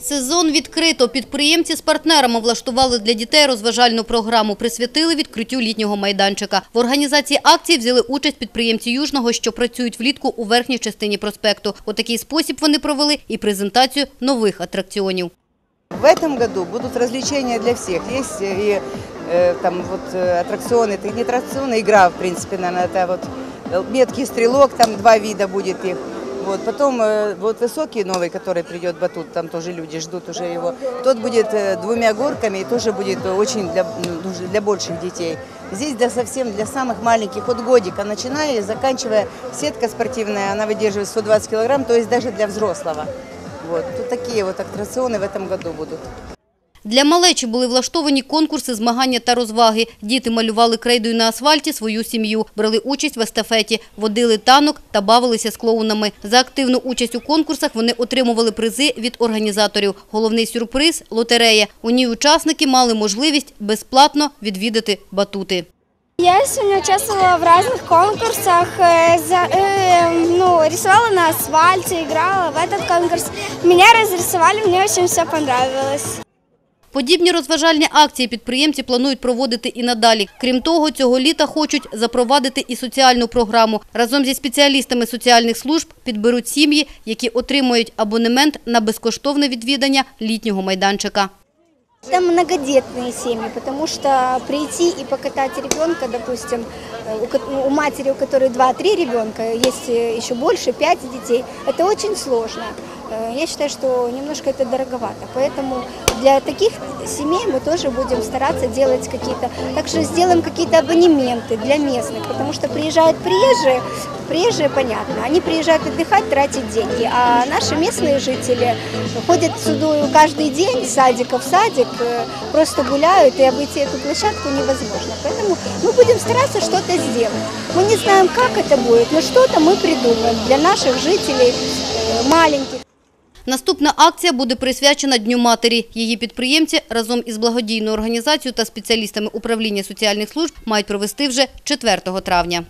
Сезон відкрито. Підприємці з партнерами влаштували для дітей розважальну програму, присвятили відкриттю літнього майданчика. В організації акції взяли участь підприємці Южного, що працюють влітку у верхній частині проспекту. У такий спосіб вони провели і презентацію нових атракціонів. В этом году будут развлечения для всех. Есть и э, там вот э, аттракционы, это не аттракционы, игра, в принципе, наверное, это вот э, меткий стрелок, там два вида будет их. Вот, потом э, вот высокий новый, который придет батут, там тоже люди ждут уже его. Тот будет э, двумя горками и тоже будет очень для, ну, уже для больших детей. Здесь для совсем для самых маленьких, от годика начиная и заканчивая сетка спортивная, она выдерживает 120 килограмм, то есть даже для взрослого. Вот, тут такие вот аттракционы в этом году будут. Для малечі були влаштовані конкурси, змагання та розваги. Діти малювали крейдою на асфальті свою сім'ю, брали участь в естафеті, водили танок та бавилися з клоунами. За активну участь у конкурсах вони отримували призи від організаторів. Головний сюрприз – лотерея. У ній учасники мали можливість безплатно відвідати батути. Я сегодня участвовала в разных конкурсах, э, за- э, ну, рисовала на асфальте, играла в этот конкурс. Меня разрисовали, мне очень все понравилось. Подібні розважальні акції підприємці планують проводити і надалі. Крім того, цього літа хочуть запровадити і соціальну програму. Разом зі спеціалістами соціальних служб підберуть сім'ї, які отримують абонемент на безкоштовне відвідання літнього майданчика. Это многодетные семьи, потому что прийти и покатать ребенка, допустим, э, у ко- у матери, у которой 2-3 ребенка, есть э, еще больше, 5 детей, это очень сложно. Э, Я считаю, что немножко это дороговато. Поэтому для таких семей мы тоже будем стараться делать какие-то... Также сделаем какие-то абонементы для местных, потому что приезжают приезжие, приезжие, понятно, они приезжают отдыхать, тратить деньги, а наши местные жители ходят сюда каждый день садика в садик, э, просто гуляют, и обойти эту площадку невозможно. Поэтому мы будем стараться что-то сделать. Мы не знаем, как это будет, но что-то мы придумаем для наших жителей э, маленьких. Наступна акція буде присвячена Дню матері. Її підприємці разом із благодійною організацією та спеціалістами управління соціальних служб мають провести вже 4 травня.